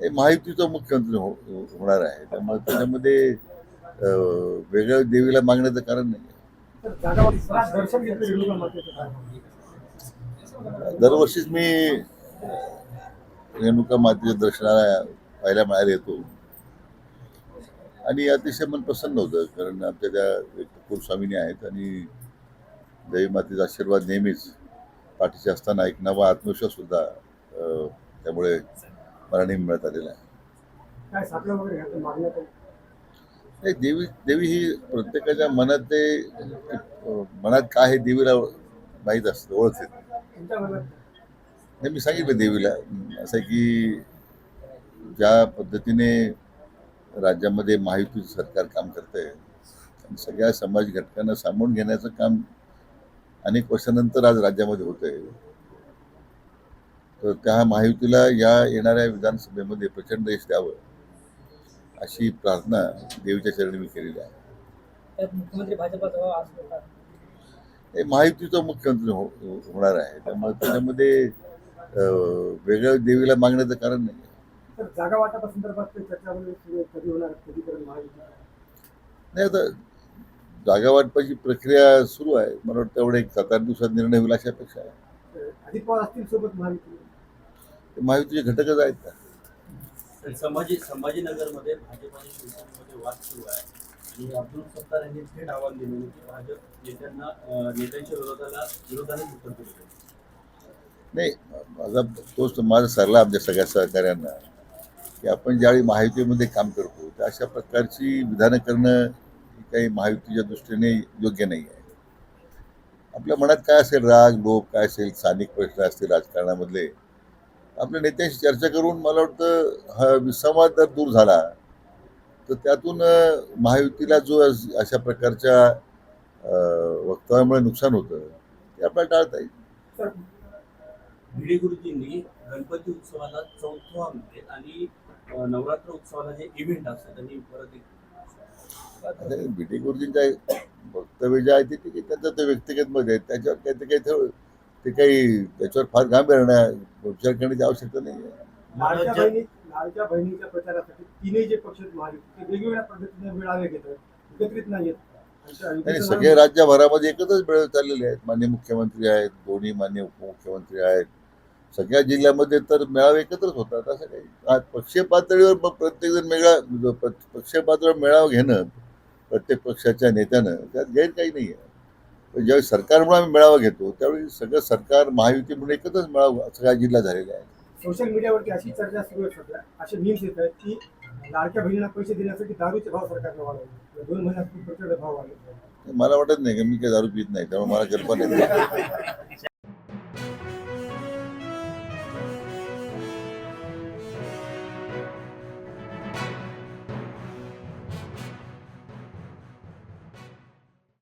हे महायुतीचा मुख्यमंत्री हो- होणार आहे. त्यामुळे त्याच्यामध्ये वेगळं वेगळ्या देवीला मागण्याचं कारण नाही दरवर्षीच मी रेणुका मातेच्या दर्शनाला पाहायला मिळायला येतो आणि अतिशय मन प्रसन्न होतं कारण आमच्या त्या एक कुलस्वामिनी आहेत आणि देवी मातेचा आशीर्वाद नेहमीच पाठीशी असताना एक नवा आत्मविश्वास सुद्धा त्यामुळे नेहमी मिळत आलेला आहे. देवी देवी ही प्रत्येकाच्या मनात ते मनात काय आहे देवीला माहीत असतं ओळखते. नाही मी सांगितलं देवीला असं आहे की ज्या पद्धतीने राज्यामध्ये महायुतीचं सरकार काम करतंय आणि सगळ्या समाज घटकांना सामावून घेण्याचं काम अनेक वर्षानंतर आज राज्यामध्ये होतंय. तर त्या महायुतीला या येणाऱ्या विधानसभेमध्ये प्रचंड यश द्यावं अशी प्रार्थना देवीच्या चरणी मी केलेली आहे. त्यात मुख्यमंत्री. हे महायुतीचा मुख्यमंत्री हो होणार आहे. त्यामुळे त्याच्यामध्ये वेगळ्या देवीला मागण्याचं कारण नाही. महायुती नाही आता जागा वाटपाची प्रक्रिया सुरू आहे. मला वाटतं एवढं एक सात आठ दिवसात निर्णय होईल अशा अपेक्षा आहे तर अजित पवार असतील सोबत महायुती ते महायुतीचे घटकच आहेत का? संभाजी संभाजीनगरमध्ये भाजप आणि शिवसेनेमध्ये वाद सुरू आहे. आणि अब्दुल सत्तार यांनी थेट आव्हान दिलेलं की भाजप नेत्यांना अं, नेत्यांच्या विरोधाला विरोधाने उत्तर दिलं पाहिजे. नाही. माझा तोच माझा सरला आमच्या सगळ्या सहकाऱ्यांना की आपण ज्यावेळी महायुतीमध्ये काम करतो तर अशा प्रकारची विधानं करणं काही महायुतीच्या दृष्टीने योग्य नाही आहे. आपल्या मनात काय असेल राग लोभ काय असेल स्थानिक प्रश्न असतील राजकारणामधले आपल्या नेत्यांशी चर्चा करून मला वाटतं हा विसंवाद जर दूर झाला तर त्यातून महायुतीला जो अशा प्रकारच्या वक्तव्यामुळे नुकसान होतं ते आपल्याला टाळता येईल. भिडे गुरुजींनी गणपती उत्सवाला चौथा आणि नवरात्र उत्सवाला जे इव्हेंट असतात त्यांनी परत एक बीटी गुरुजींच्या वक्तव्य जे आहे ते त्यांचं ते व्यक्तिगत मध्ये त्याच्यावर काही ते काही ते काही त्याच्यावर फार गांभीर्याने विचार करण्याची आवश्यकता नाही आहे. लाडक्या ज्या- बहिणी लाडक्या बहिणीच्या प्रचारासाठी तीनही जे पक्ष आहेत महायुती ते वेगवेगळ्या पद्धतीने मेळावे घेतात एकत्रित नाही येत आणि सगळे राज्यभरामध्ये एकत्रच मिळत चाललेले आहेत. मान्य मुख्यमंत्री आहेत दोन्ही मान्य उपमुख्यमंत्री आहेत. सगळ्या जिल्ह्यामध्ये तर मेळावे एकत्रच होतात असं काही आज पक्षीय पातळीवर मग प्रत्येकजण मेळा पक्षीय पातळीवर मेळावा घेणं प्रत्येक पक्षाच्या नेत्यानं त्यात गैर काही नाही आहे. ज्यावेळी सरकारमुळे आम्ही मेळावा घेतो त्यावेळी सगळं सरकार महायुती म्हणून एकत्रच मेळावा सगळा जिल्हा झालेला आहे. सोशल मीडियावरती अशी चर्चा सुरू आहे सध्या. असे मीम्स येत आहेत की लाडक्या बहिणीला पैसे देण्यासाठी दारूचे भाव सरकारने वाढवले. दोन महिन्यात प्रचंड भाव वाढले. मला वाटत नाही की मी काही दारू पित नाही त्यामुळे मला कल्पना नाही.